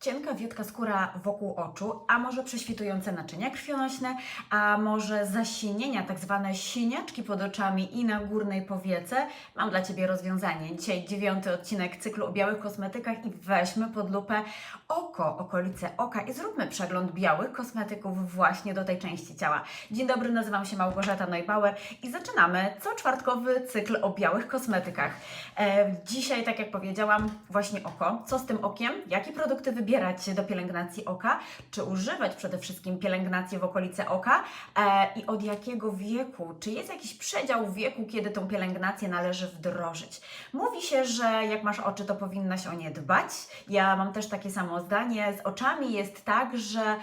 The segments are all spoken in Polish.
Cienka, wiadka skóra wokół oczu, a może prześwitujące naczynia krwionośne, a może zasinienia, tak zwane siniaczki pod oczami i na górnej powiece. Mam dla Ciebie rozwiązanie. Dzisiaj dziewiąty odcinek cyklu o białych kosmetykach i weźmy pod lupę oko, okolice oka i zróbmy przegląd białych kosmetyków właśnie do tej części ciała. Dzień dobry, nazywam się Małgorzata Neubauer i zaczynamy co czwartkowy cykl o białych kosmetykach. E, dzisiaj, tak jak powiedziałam, właśnie oko. Co z tym okiem? Jakie produkty wybierać do pielęgnacji oka? Czy używać przede wszystkim pielęgnacji w okolice oka? E, I od jakiego wieku? Czy jest jakiś przedział wieku, kiedy tą pielęgnację należy wdrożyć? Mówi się, że jak masz oczy, to powinnaś o nie dbać. Ja mam też takie samo zdanie. Z oczami jest tak, że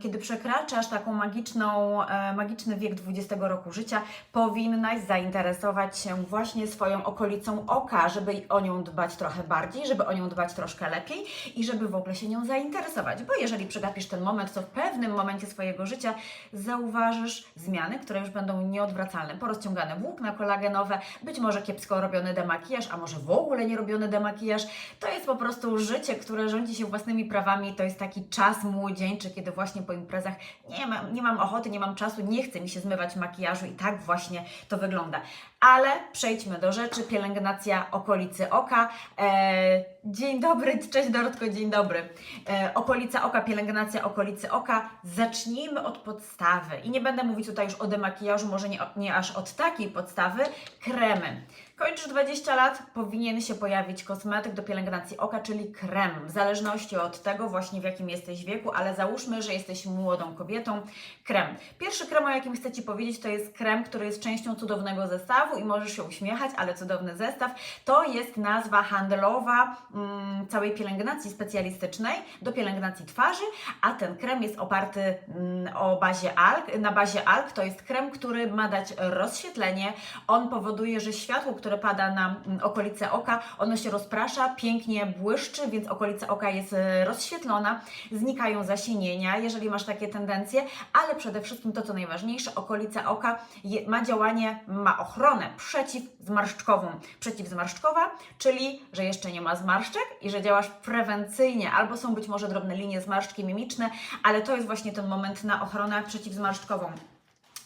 kiedy przekraczasz taką magiczną, e, magiczny wiek 20 roku życia, powinnaś zainteresować się właśnie swoją okolicą oka, żeby o nią dbać trochę bardziej, żeby o nią dbać troszkę lepiej i żeby w ogóle się nią zainteresować. Bo jeżeli przegapisz ten moment, to w pewnym momencie swojego życia zauważysz zmiany, które już będą nieodwracalne. Porozciągane włókna kolagenowe, być może kiepsko robiony demakijaż, a może w ogóle nie robiony demakijaż. To jest po prostu życie, które rządzi się własnymi prawami. To jest taki czas młodzieńczy, kiedy właśnie po imprezach nie mam, nie mam ochoty, nie mam czasu, nie chce mi się zmywać makijażu i tak właśnie to wygląda. Ale przejdźmy do rzeczy. Pielęgnacja okolicy oka. E, dzień dobry, cześć Dorotko, dzień dobry. E, okolica oka, pielęgnacja okolicy oka. Zacznijmy od podstawy. I nie będę mówić tutaj już o demakijażu, może nie, nie aż od takiej podstawy. Kremy. Kończysz 20 lat, powinien się pojawić kosmetyk do pielęgnacji oka, czyli krem, w zależności od tego właśnie w jakim jesteś wieku, ale załóżmy, że jesteś młodą kobietą, krem. Pierwszy krem, o jakim chcę Ci powiedzieć, to jest krem, który jest częścią cudownego zestawu i możesz się uśmiechać, ale cudowny zestaw, to jest nazwa handlowa mm, całej pielęgnacji specjalistycznej do pielęgnacji twarzy, a ten krem jest oparty mm, o bazie alg, na bazie alg, to jest krem, który ma dać rozświetlenie, on powoduje, że światło, które pada na mm, okolice oka, ono się rozprasza, pięknie błyszczy, więc okolica oka jest e, rozświetlona, znikają zasinienia, jeżeli masz takie tendencje, ale przede wszystkim to, co najważniejsze, okolica oka ma działanie, ma ochronę przeciwzmarszczkową. Przeciwzmarszczkowa, czyli, że jeszcze nie ma zmarszczek i że działasz prewencyjnie, albo są być może drobne linie zmarszczki mimiczne, ale to jest właśnie ten moment na ochronę przeciwzmarszczkową.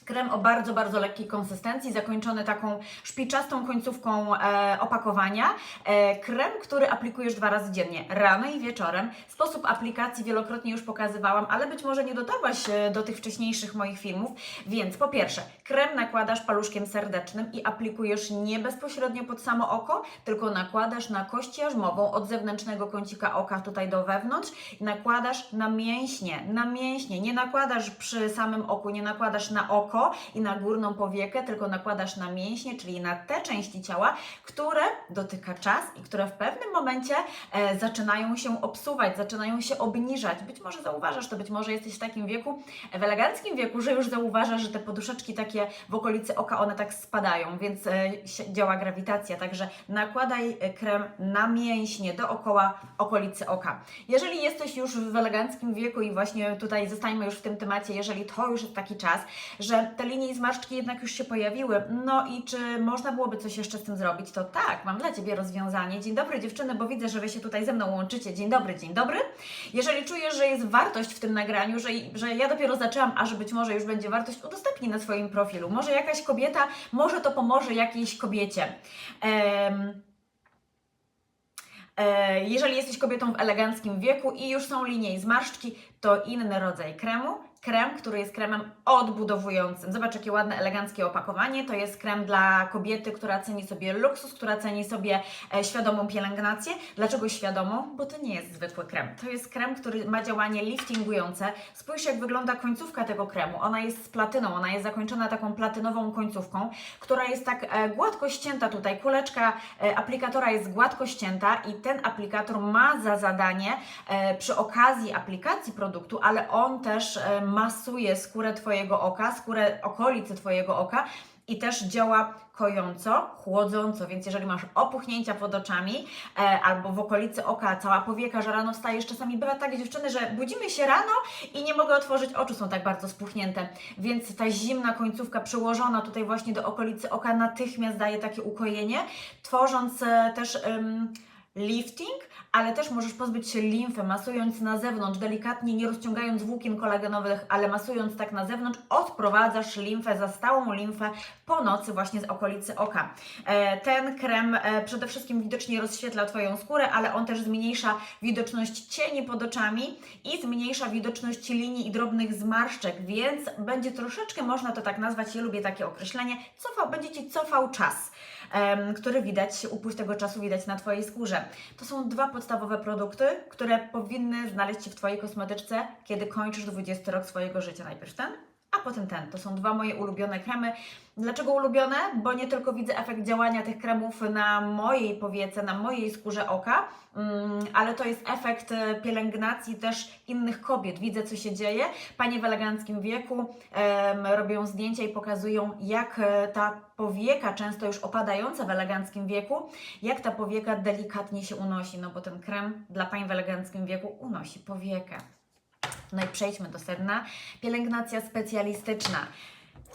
Krem o bardzo, bardzo lekkiej konsystencji, zakończony taką szpiczastą końcówką e, opakowania. E, krem, który aplikujesz dwa razy dziennie, rano i wieczorem. Sposób aplikacji wielokrotnie już pokazywałam, ale być może nie dotarłaś e, do tych wcześniejszych moich filmów. Więc po pierwsze, krem nakładasz paluszkiem serdecznym i aplikujesz nie bezpośrednio pod samo oko, tylko nakładasz na kość jarzmową od zewnętrznego kącika oka tutaj do wewnątrz i nakładasz na mięśnie, na mięśnie. Nie nakładasz przy samym oku, nie nakładasz na oko i na górną powiekę, tylko nakładasz na mięśnie, czyli na te części ciała, które dotyka czas i które w pewnym momencie e, zaczynają się obsuwać, zaczynają się obniżać. Być może zauważasz to, być może jesteś w takim wieku, w eleganckim wieku, że już zauważasz, że te poduszeczki takie w okolicy oka, one tak spadają, więc e, działa grawitacja, także nakładaj e, krem na mięśnie dookoła okolicy oka. Jeżeli jesteś już w eleganckim wieku i właśnie tutaj zostańmy już w tym temacie, jeżeli to już jest taki czas, że te linie i zmarszczki jednak już się pojawiły, no i czy można byłoby coś jeszcze z tym zrobić, to tak, mam dla Ciebie rozwiązanie. Dzień dobry dziewczyny, bo widzę, że Wy się tutaj ze mną łączycie. Dzień dobry, dzień dobry. Jeżeli czujesz, że jest wartość w tym nagraniu, że, że ja dopiero zaczęłam, a że być może już będzie wartość, udostępnij na swoim profilu. Może jakaś kobieta, może to pomoże jakiejś kobiecie. E, Jeżeli jesteś kobietą w eleganckim wieku i już są linie i zmarszczki, to inny rodzaj kremu. Krem, który jest kremem odbudowującym. Zobacz, jakie ładne, eleganckie opakowanie. To jest krem dla kobiety, która ceni sobie luksus, która ceni sobie e, świadomą pielęgnację. Dlaczego świadomą? Bo to nie jest zwykły krem. To jest krem, który ma działanie liftingujące. Spójrz, jak wygląda końcówka tego kremu. Ona jest z platyną, ona jest zakończona taką platynową końcówką, która jest tak e, gładko ścięta tutaj. Kuleczka e, aplikatora jest gładko ścięta i ten aplikator ma za zadanie przy okazji aplikacji produktu, ale on też e, masuje skórę Twojego oka, skórę okolicy Twojego oka i też działa kojąco, chłodząco, więc jeżeli masz opuchnięcia pod oczami e, albo w okolicy oka cała powieka, że rano wstajesz, czasami bywa tak dziewczyny, że budzimy się rano i nie mogę otworzyć oczu, są tak bardzo spuchnięte, więc ta zimna końcówka przyłożona tutaj właśnie do okolicy oka natychmiast daje takie ukojenie, tworząc e, też... lifting, ale też możesz pozbyć się limfy, masując na zewnątrz, delikatnie, nie rozciągając włókien kolagenowych, ale masując tak na zewnątrz, odprowadzasz limfę, za stałą limfę po nocy właśnie z okolicy oka. E, Ten krem e, przede wszystkim widocznie rozświetla Twoją skórę, ale on też zmniejsza widoczność cieni pod oczami i zmniejsza widoczność linii i drobnych zmarszczek, więc będzie troszeczkę, można to tak nazwać, ja lubię takie określenie, cofał, będzie Ci cofał czas, który widać, upływ tego czasu widać na Twojej skórze. To są dwa podstawowe produkty, które powinny znaleźć się w Twojej kosmetyczce, kiedy kończysz 20 rok swojego życia. Najpierw ten, a potem ten. To są dwa moje ulubione kremy. Dlaczego ulubione? Bo nie tylko widzę efekt działania tych kremów na mojej powiece, na mojej skórze oka, mm, ale to jest efekt e, pielęgnacji też innych kobiet. Widzę, co się dzieje. Panie w eleganckim wieku robią zdjęcia i pokazują, jak e, ta powieka, często już opadająca w eleganckim wieku, jak ta powieka delikatnie się unosi, no bo ten krem dla pań w eleganckim wieku unosi powiekę. No i przejdźmy do sedna. Pielęgnacja specjalistyczna.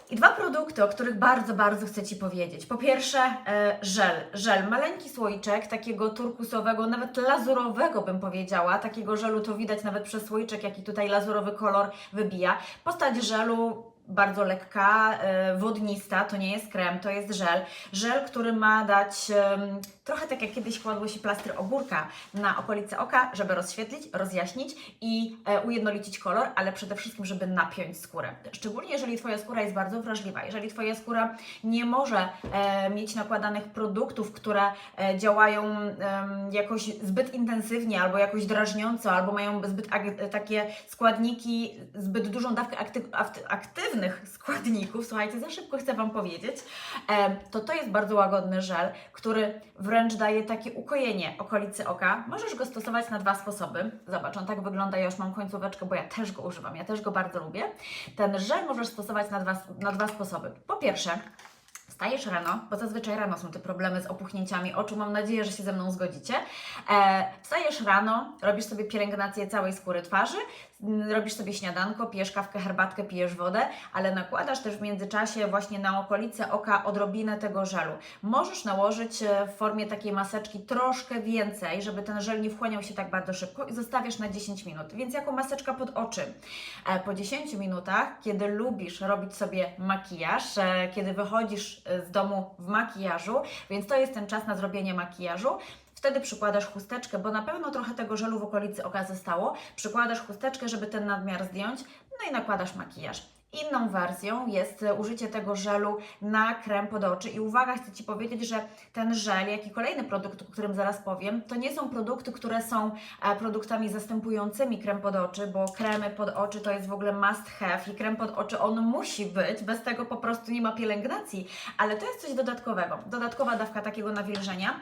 I dwa produkty, o których bardzo, bardzo chcę Ci powiedzieć. Po pierwsze, e, żel. Żel, maleńki słoiczek, takiego turkusowego, nawet lazurowego bym powiedziała. Takiego żelu to widać nawet przez słoiczek, jaki tutaj lazurowy kolor wybija. Postać żelu bardzo lekka, e, wodnista, to nie jest krem, to jest żel. Żel, który ma dać trochę tak jak kiedyś kładło się plastry ogórka na okolice oka, żeby rozświetlić, rozjaśnić i e, ujednolicić kolor, ale przede wszystkim, żeby napiąć skórę. Szczególnie jeżeli Twoja skóra jest bardzo wrażliwa, jeżeli Twoja skóra nie może e, mieć nakładanych produktów, które e, działają em, jakoś zbyt intensywnie, albo jakoś drażniąco, albo mają zbyt takie składniki, zbyt dużą dawkę aft- aktywnych składników, słuchajcie, za szybko chcę Wam powiedzieć, em, to to jest bardzo łagodny żel, który wręcz daje takie ukojenie okolicy oka. Możesz go stosować na dwa sposoby. Zobacz, on tak wygląda, ja już mam końcóweczkę, bo ja też go używam, ja też go bardzo lubię. Ten żel możesz stosować na dwa, na dwa sposoby. Po pierwsze, Wstajesz rano, bo zazwyczaj rano są te problemy z opuchnięciami oczu. Mam nadzieję, że się ze mną zgodzicie. E, wstajesz rano, robisz sobie pielęgnację całej skóry twarzy, m, robisz sobie śniadanko, pijesz kawkę, herbatkę, pijesz wodę, ale nakładasz też w międzyczasie właśnie na okolice oka odrobinę tego żelu. Możesz nałożyć e, w formie takiej maseczki troszkę więcej, żeby ten żel nie wchłaniał się tak bardzo szybko i zostawiasz na 10 minut. Więc jako maseczka pod oczy. E, po 10 minutach, kiedy lubisz robić sobie makijaż, kiedy wychodzisz z domu w makijażu, więc to jest ten czas na zrobienie makijażu. Wtedy przykładasz chusteczkę, bo na pewno trochę tego żelu w okolicy oka zostało. Przykładasz chusteczkę, żeby ten nadmiar zdjąć, no i nakładasz makijaż. Inną wersją jest e, użycie tego żelu na krem pod oczy. I uwaga, chcę Ci powiedzieć, że ten żel, jak i kolejny produkt, o którym zaraz powiem, to nie są produkty, które są e, produktami zastępującymi krem pod oczy, bo kremy pod oczy to jest w ogóle must have i krem pod oczy on musi być, bez tego po prostu nie ma pielęgnacji, ale to jest coś dodatkowego. Dodatkowa dawka takiego nawilżenia,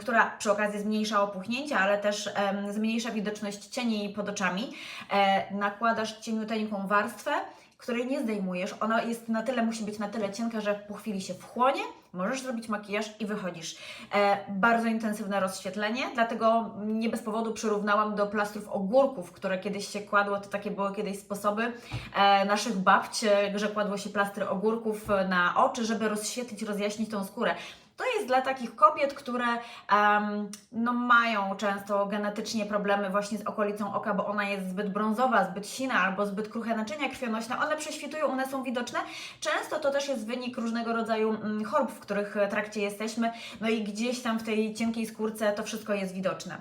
która przy okazji zmniejsza opuchnięcia, ale też zmniejsza widoczność cieni pod oczami. E, nakładasz cieniuteńką warstwę, której nie zdejmujesz. Ona jest na tyle, musi być na tyle cienka, że po chwili się wchłonie, możesz zrobić makijaż i wychodzisz. E, bardzo intensywne rozświetlenie, dlatego nie bez powodu przyrównałam do plastrów ogórków, które kiedyś się kładło, to takie były kiedyś sposoby e, naszych babć, e, że kładło się plastry ogórków e, na oczy, żeby rozświetlić, rozjaśnić tą skórę. To jest dla takich kobiet, które em, no, mają często genetycznie problemy właśnie z okolicą oka, bo ona jest zbyt brązowa, zbyt sina albo zbyt kruche naczynia krwionośne. One prześwitują, one są widoczne. Często to też jest wynik różnego rodzaju mm, chorób, w których e, trakcie jesteśmy. No i gdzieś tam w tej cienkiej skórce to wszystko jest widoczne.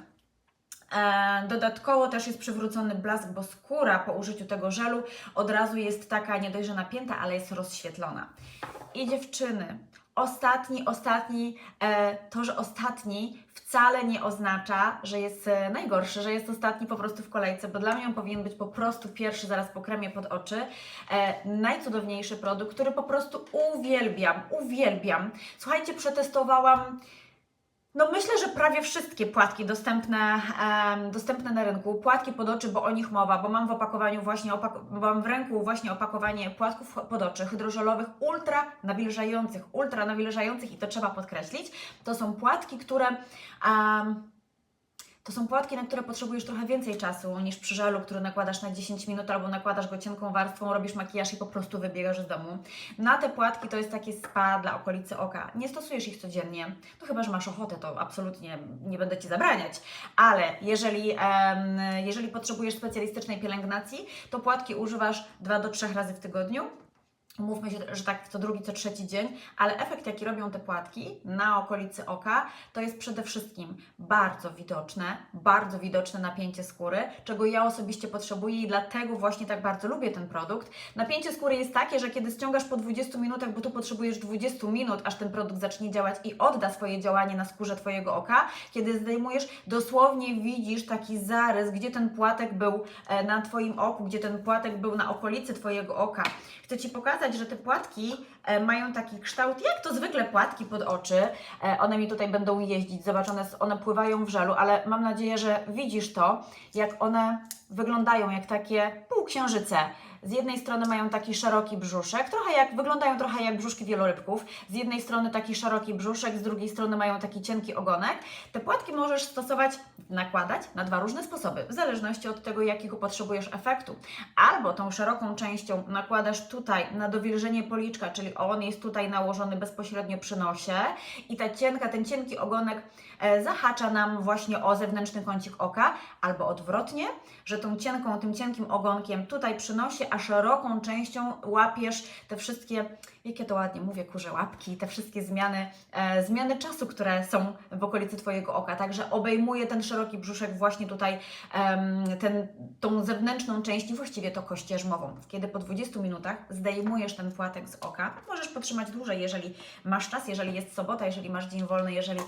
E, Dodatkowo też jest przywrócony blask, bo skóra po użyciu tego żelu od razu jest taka nie dość, że napięta, ale jest rozświetlona. I dziewczyny, ostatni, ostatni, e, to, że ostatni wcale nie oznacza, że jest e, najgorszy, że jest ostatni po prostu w kolejce, bo dla mnie on powinien być po prostu pierwszy zaraz po kremie pod oczy. E, najcudowniejszy produkt, który po prostu uwielbiam, uwielbiam. Słuchajcie, przetestowałam no myślę, że prawie wszystkie płatki dostępne, em, dostępne na rynku, płatki pod oczy, bo o nich mowa, bo mam w opakowaniu właśnie, opak- mam w ręku właśnie opakowanie płatków pod oczy hydrożelowych ultra nawilżających, ultra nawilżających i to trzeba podkreślić. To są płatki, które em, To są płatki, na które potrzebujesz trochę więcej czasu niż przy żelu, który nakładasz na 10 minut albo nakładasz go cienką warstwą, robisz makijaż i po prostu wybiegasz z domu. Na te płatki to jest takie spa dla okolicy oka. Nie stosujesz ich codziennie, no chyba, że masz ochotę, to absolutnie nie będę Ci zabraniać. Ale jeżeli, jeżeli potrzebujesz specjalistycznej pielęgnacji, to płatki używasz 2 do 3 razy w tygodniu. Mówmy się, że tak co drugi, co trzeci dzień, ale efekt, jaki robią te płatki na okolicy oka, to jest przede wszystkim bardzo widoczne, bardzo widoczne napięcie skóry, czego ja osobiście potrzebuję i dlatego właśnie tak bardzo lubię ten produkt. Napięcie skóry jest takie, że kiedy ściągasz po 20 minutach, bo tu potrzebujesz 20 minut, aż ten produkt zacznie działać i odda swoje działanie na skórze Twojego oka, kiedy zdejmujesz, dosłownie widzisz taki zarys, gdzie ten płatek był e, na Twoim oku, gdzie ten płatek był na okolicy Twojego oka. Chcę Ci pokazać, że te płatki e, mają taki kształt, jak to zwykle płatki pod oczy. E, One mi tutaj będą jeździć, zobacz, one, one pływają w żelu, ale mam nadzieję, że widzisz to, jak one wyglądają jak takie półksiężyce. Z jednej strony mają taki szeroki brzuszek, trochę jak, wyglądają trochę jak brzuszki wielorybków. Z jednej strony taki szeroki brzuszek, z drugiej strony mają taki cienki ogonek. Te płatki możesz stosować, nakładać na dwa różne sposoby, w zależności od tego, jakiego potrzebujesz efektu. Albo tą szeroką częścią nakładasz tutaj na dowilżenie policzka, czyli on jest tutaj nałożony bezpośrednio przy nosie i ta cienka, ten cienki ogonek e, zahacza nam właśnie o zewnętrzny kącik oka, albo odwrotnie, że tą cienką, tym cienkim ogonkiem tutaj przy nosie, a szeroką częścią łapiesz te wszystkie, jakie to ładnie mówię, kurze łapki, te wszystkie zmiany, e, zmiany czasu, które są w okolicy Twojego oka. Także obejmuje ten szeroki brzuszek właśnie tutaj ten, tą zewnętrzną część i właściwie to kość. Kiedy po 20 minutach zdejmujesz ten płatek z oka, możesz potrzymać dłużej, jeżeli masz czas, jeżeli jest sobota, jeżeli masz dzień wolny, jeżeli,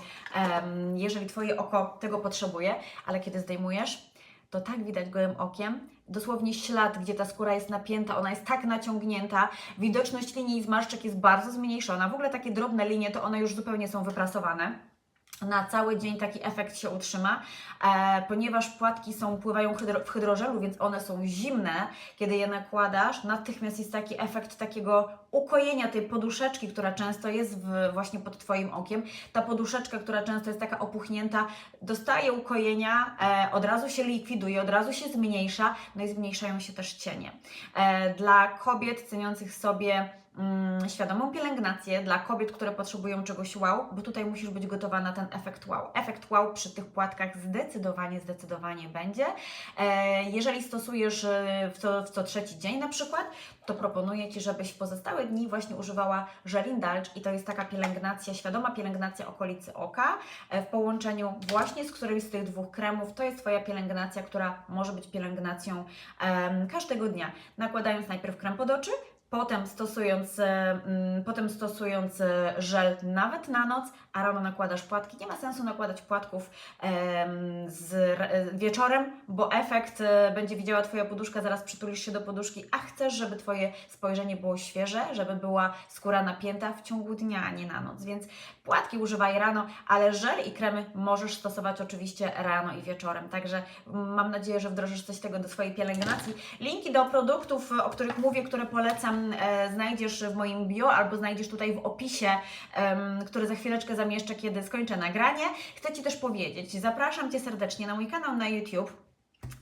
jeżeli Twoje oko tego potrzebuje, ale kiedy zdejmujesz, to tak widać gołym okiem, dosłownie ślad, gdzie ta skóra jest napięta, ona jest tak naciągnięta, widoczność linii i zmarszczek jest bardzo zmniejszona. W ogóle takie drobne linie to one już zupełnie są wyprasowane. Na cały dzień taki efekt się utrzyma, e, ponieważ płatki są, pływają hydro, w hydrożelu, więc one są zimne. Kiedy je nakładasz, natychmiast jest taki efekt takiego ukojenia tej poduszeczki, która często jest w, właśnie pod Twoim okiem. Ta poduszeczka, która często jest taka opuchnięta, dostaje ukojenia, e, od razu się likwiduje, od razu się zmniejsza, no i zmniejszają się też cienie. E, dla kobiet ceniących sobie mm, świadomą pielęgnację dla kobiet, które potrzebują czegoś wow, bo tutaj musisz być gotowa na ten efekt wow. Efekt wow przy tych płatkach zdecydowanie, zdecydowanie będzie. E, jeżeli stosujesz e, w co, w co trzeci dzień na przykład, to proponuję Ci, żebyś pozostałe dni właśnie używała żel Indulge i to jest taka pielęgnacja, świadoma pielęgnacja okolicy oka e, w połączeniu właśnie z którymś z tych dwóch kremów. To jest Twoja pielęgnacja, która może być pielęgnacją każdego dnia. Nakładając najpierw krem pod oczy, Potem stosując, e, mm, potem stosując e, żel nawet na noc, a rano nakładasz płatki. Nie ma sensu nakładać płatków em, z, wieczorem, bo efekt e, będzie widziała Twoja poduszka, zaraz przytulisz się do poduszki, a chcesz, żeby Twoje spojrzenie było świeże, żeby była skóra napięta w ciągu dnia, a nie na noc. Więc płatki używaj rano, ale żel i kremy możesz stosować oczywiście rano i wieczorem. Także mam nadzieję, że wdrożysz coś tego do swojej pielęgnacji. Linki do produktów, o których mówię, które polecam, e, znajdziesz w moim bio albo znajdziesz tutaj w opisie, który za chwileczkę zamieszczę, kiedy skończę nagranie. Chcę Ci też powiedzieć, zapraszam Cię serdecznie na mój kanał na YouTube.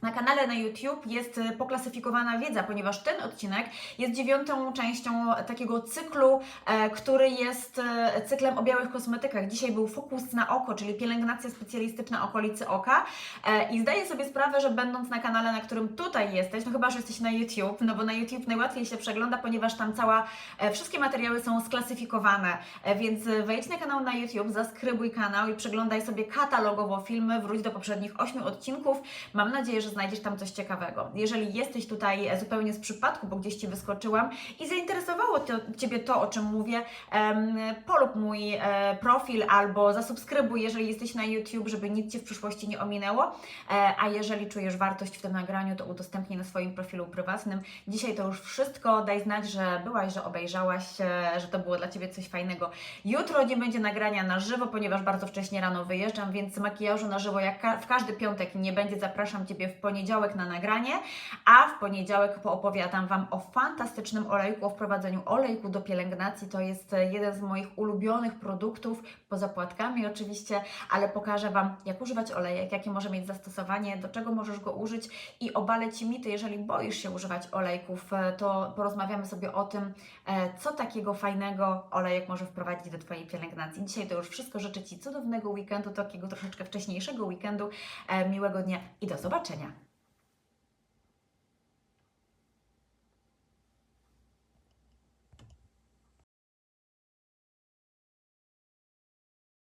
Na kanale na YouTube jest y, poklasyfikowana wiedza, ponieważ ten odcinek jest dziewiątą częścią takiego cyklu, e, który jest e, cyklem o białych kosmetykach. Dzisiaj był fokus na oko, czyli pielęgnacja specjalistyczna okolicy oka. E, I zdaję sobie sprawę, że będąc na kanale, na którym tutaj jesteś, no chyba, że jesteś na YouTube, no bo na YouTube najłatwiej się przegląda, ponieważ tam cała, wszystkie materiały są sklasyfikowane. Więc wejdź na kanał na YouTube, zaskrybuj kanał i przeglądaj sobie katalogowo filmy, wróć do poprzednich ośmiu odcinków. Mam nadzieję, że znajdziesz tam coś ciekawego. Jeżeli jesteś tutaj e, zupełnie z przypadku, bo gdzieś Ci wyskoczyłam i zainteresowało to, Ciebie to, o czym mówię, polub mój e, profil albo zasubskrybuj, jeżeli jesteś na YouTube, żeby nic Cię w przyszłości nie ominęło. E, a jeżeli czujesz wartość w tym nagraniu, to udostępnij na swoim profilu prywatnym. Dzisiaj to już wszystko. Daj znać, że byłaś, że obejrzałaś, że to było dla Ciebie coś fajnego. Jutro nie będzie nagrania na żywo, ponieważ bardzo wcześnie rano wyjeżdżam, więc makijażu na żywo jak w każdy piątek nie będzie. Zapraszam Ciebie W poniedziałek na nagranie, a w poniedziałek poopowiadam Wam o fantastycznym olejku, o wprowadzeniu olejku do pielęgnacji. To jest e, jeden z moich ulubionych produktów, poza płatkami oczywiście, ale pokażę Wam, jak używać olejek, jakie może mieć zastosowanie, do czego możesz go użyć i obalę Ci mity, jeżeli boisz się używać olejków, e, to porozmawiamy sobie o tym, e, co takiego fajnego olejek może wprowadzić do Twojej pielęgnacji. Dzisiaj to już wszystko. Życzę Ci cudownego weekendu, takiego troszeczkę wcześniejszego weekendu, miłego dnia i do zobaczenia. побачення!